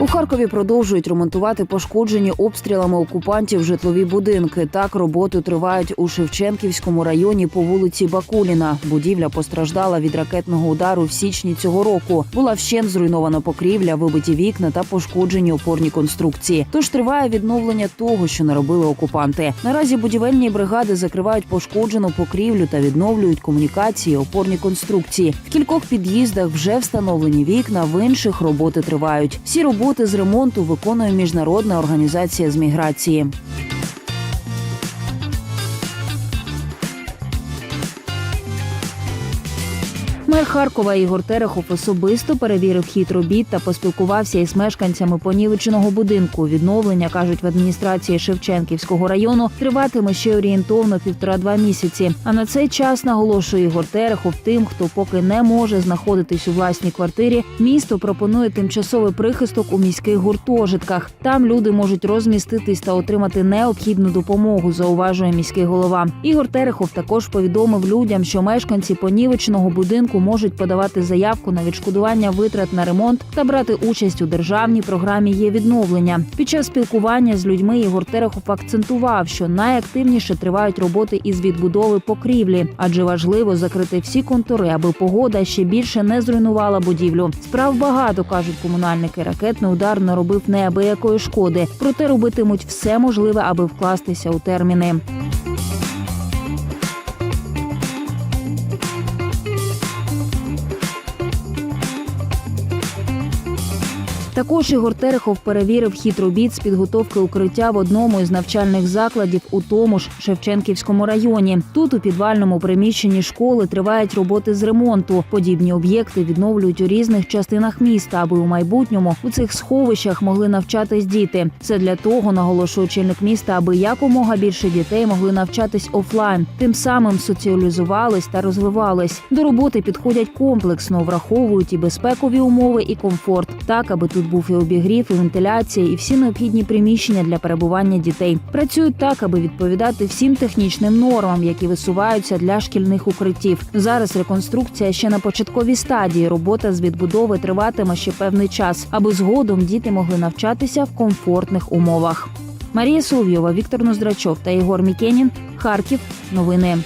У Харкові продовжують ремонтувати пошкоджені обстрілами окупантів житлові будинки. Так роботи тривають у Шевченківському районі по вулиці Бакуліна. Будівля постраждала від ракетного удару в січні цього року. Була вщент зруйнована покрівля, вибиті вікна та пошкоджені опорні конструкції. Тож триває відновлення того, що наробили окупанти. Наразі будівельні бригади закривають пошкоджену покрівлю та відновлюють комунікації, опорні конструкції. В кількох під'їздах вже встановлені вікна, в інших роботи тривають. Всі роботи з ремонту виконує міжнародна організація з міграції. Мер Харкова Ігор Терехов особисто перевірив хід робіт та поспілкувався із мешканцями понівеченого будинку. Відновлення кажуть в адміністрації Шевченківського району триватиме ще орієнтовно півтора-два місяці. А на цей час наголошує Ігор Терехов тим, хто поки не може знаходитись у власній квартирі. Місто пропонує тимчасовий прихисток у міських гуртожитках. Там люди можуть розміститись та отримати необхідну допомогу. Зауважує міський голова. Ігор Терехов також повідомив людям, що мешканці понівеченого будинку можуть подавати заявку на відшкодування витрат на ремонт та брати участь у державній програмі є відновлення. Під час спілкування з людьми Ігор Терехов акцентував, що найактивніше тривають роботи із відбудови покрівлі, адже важливо закрити всі контури, аби погода ще більше не зруйнувала будівлю. Справ багато кажуть комунальники. Ракетний удар наробив неабиякої шкоди, проте робитимуть все можливе, аби вкластися у терміни. Також Ігор Терехов перевірив хід робіт з підготовки укриття в одному із навчальних закладів у тому ж Шевченківському районі. Тут у підвальному приміщенні школи тривають роботи з ремонту. Подібні об'єкти відновлюють у різних частинах міста, аби у майбутньому у цих сховищах могли навчатись діти. Це для того, наголошує очільник міста, аби якомога більше дітей могли навчатись офлайн, тим самим соціалізувались та розвивались. До роботи підходять комплексно, враховують і безпекові умови, і комфорт, так аби тут був і обігрів, і вентиляція, і всі необхідні приміщення для перебування дітей. Працюють так, аби відповідати всім технічним нормам, які висуваються для шкільних укриттів. Зараз реконструкція ще на початковій стадії. Робота з відбудови триватиме ще певний час, аби згодом діти могли навчатися в комфортних умовах. Марія Соловйова, Віктор Ноздрачов та Ігор Мікенін. Харків. Новини.